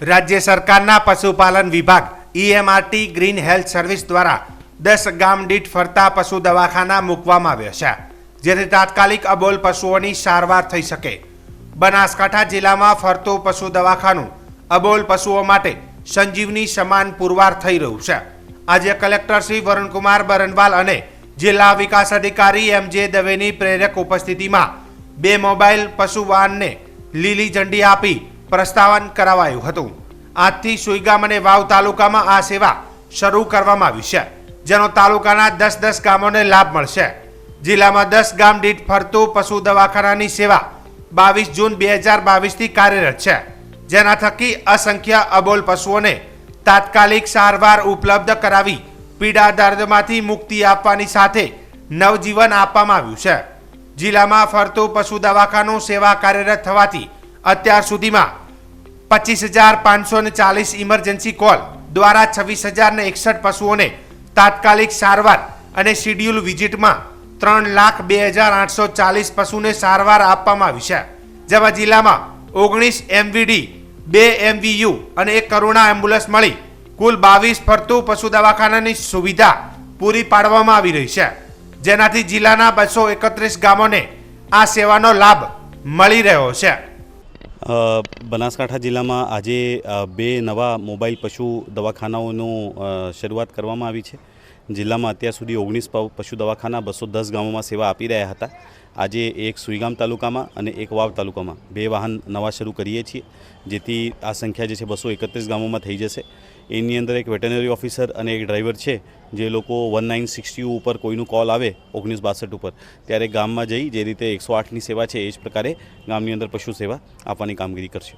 રાજ્ય સરકારના પશુપાલન વિભાગ ઈએમઆરટી ગ્રીન હેલ્થ સર્વિસ દ્વારા દસ ગામ દીઠ ફરતા પશુ દવાખાના મૂકવામાં આવ્યા છે, જેથી તાત્કાલિક અબોલ પશુઓની સારવાર થઈ શકે. બનાસકાંઠા જિલ્લામાં ફરતું પશુ દવાખાનું અબોલ પશુઓ માટે સંજીવની સમાન પુરવાર થઈ રહ્યું છે. આજે કલેક્ટર શ્રી વરુણકુમાર બરનવાલ અને જિલ્લા વિકાસ અધિકારી એમ જે દવેની પ્રેરક ઉપસ્થિતિમાં બે મોબાઈલ પશુ વાહનને લીલી ઝંડી આપી પ્રસ્તાવન કરાવાયું હતું. આજથી સુઈગામ અને વાવ તાલુકામાં આ સેવા શરૂ કરવામાં આવી છે, જેનો તાલુકાના દસ દસ ગામોને લાભ મળશે. જિલ્લામાં દસ ગામ દીઠ ફરતું પશુ દવાખાનાની સેવા બાવીસ જૂન બે હજાર બાવીસથી કાર્યરત છે, જેના થકી અસંખ્ય અબોલ પશુઓને તાત્કાલિક સારવાર ઉપલબ્ધ કરાવી પીડા દર્દમાંથી મુક્તિ આપવાની સાથે નવજીવન આપવામાં આવ્યું છે. જિલ્લામાં ફરતું પશુ દવાખાનું સેવા કાર્યરત થવાથી અત્યાર સુધીમાં પચીસ હજાર પાંચસો ને ચાલીસ ઇમરજન્સી કોલ દ્વારા છવ્વીસ હજાર ને એકસઠ પશુઓને તાત્કાલિક સારવાર અને શિડ્યુલ વિઝિટમાં ત્રણ લાખ બે હજાર આઠસો ચાલીસ પશુને સારવાર આપવામાં આવી છે. જેમાં જિલ્લામાં ઓગણીસ એમવીડી બે એમવીયુ અને એક કરુણા એમ્બ્યુલન્સ મળી કુલ બાવીસ ફરતું પશુ દવાખાનાની સુવિધા પૂરી પાડવામાં આવી રહી છે. જેનાથી જિલ્લાના બસો એકત્રીસ ગામોને આ સેવાનો લાભ મળી રહ્યો છે. બનાસકાંઠા જિલ્લામાં આજે બે નવા મોબાઈલ પશુ દવાખાનાઓનું શરૂઆત કરવામાં આવી છે. જિલ્લામાં અત્યાર સુધી ઓગણીસ પશુ દવાખાના બસો દસ ગામોમાં સેવા આપી રહ્યા હતા. આજે એક સુઈગામ તાલુકામાં અને એક વાવ તાલુકામાં બે વાહન નવા શરૂ કરીએ છીએ, જેથી આ સંખ્યા જે છે બસો એકત્રીસ ગામોમાં થઈ જશે. એની અંદર એક વેટરનરી ઓફિસર અને એક ડ્રાઈવર છે, જે લોકો વન નાઇન સિક્સટી ઉપર કોઈનું કોલ આવે ઓગણીસ બાસઠ ઉપર, ત્યારે ગામમાં જઈ જે રીતે એકસો આઠની સેવા છે એ જ પ્રકારે ગામની અંદર પશુ સેવા આપવાની કામગીરી કરશે.